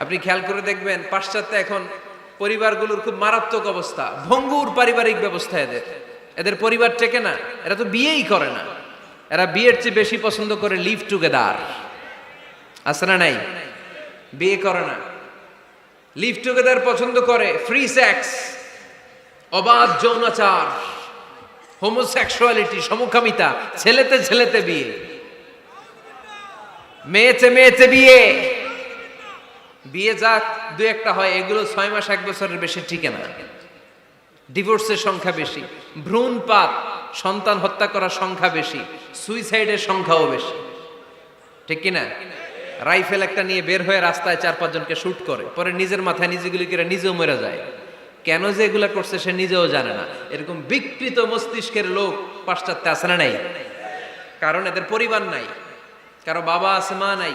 আপনি খেয়াল করে দেখবেন, পাশ্চাত্যে এখন পরিবারগুলোর খুব মারাত্মক অবস্থা। ভঙ্গুর পারিবারিক ব্যবস্থা এদের। এদের পরিবার টেকে না, এরা তো বিয়েই করে না। এরা বিয়ের চেয়ে বেশি পছন্দ করে লিভ টুগেদার। আছে না নাই? বিয়ে করে না। লিভ টুগেদার পছন্দ করে ফ্রি সেক্স, অবাধ যৌনাচার, হোমোসেক্সুয়ালিটি, সমকামিতা, ছেলেতে ছেলেতে বিয়ে। মেয়েতে মেয়েতে বিয়ে। বিয়ে যাক, দু একটা হয়, এগুলো ছয় মাস, এক বছরের বেশি টিকে না। ডিভোর্সের সংখ্যা বেশি, ভ্রূণপাত, সন্তান হত্যা করার সংখ্যা বেশি সুইসাইডের সংখ্যাও বেশি। ঠিক কিনা? রাইফেল একটা নিয়ে বের হয়ে রাস্তায় চার পাঁচজনকে শ্যুট করে, পরে নিজের মাথায় নিজেগুলি করে নিজেও মরে যায়। কেন যে এগুলা করছে সে নিজেও জানে না। এরকম বিকৃত মস্তিষ্কের লোক পাশ্চাত্যে আছে না নাই? কারণ এদের পরিবার নাই, কারও বাবা আছে, মা নাই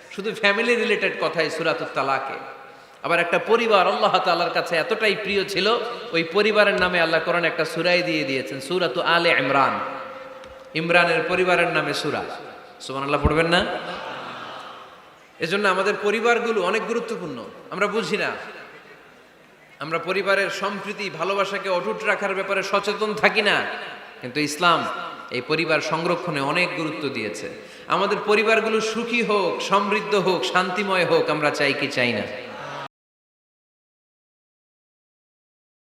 শুধু ফ্যামিলি রিলেটেড কথাই সুরাতুত তালাকে। আবার একটা পরিবার আল্লাহ তাআলার কাছে এতটাই প্রিয় ছিল, ওই পরিবারের নামে আল্লাহ কোরআন একটা সুরাই দিয়ে দিয়েছেন, সুরাতু আলে ইমরান। ইমরানের পরিবারের নামে সুরা। সুমান সুবহানাল্লাহ, পড়বেন না? এজন্য আমাদের পরিবারগুলো অনেক গুরুত্বপূর্ণ। আমরা বুঝি না। আমরা পরিবারের সম্প্রীতি, ভালোবাসাকে অটুট রাখার ব্যাপারে সচেতন থাকি না। কিন্তু ইসলাম এই পরিবার সংরক্ষণে অনেক গুরুত্ব দিয়েছে। আমাদের পরিবারগুলো সুখী হোক সমৃদ্ধ হোক শান্তিময় হোক আমরা চাই কি চাই না।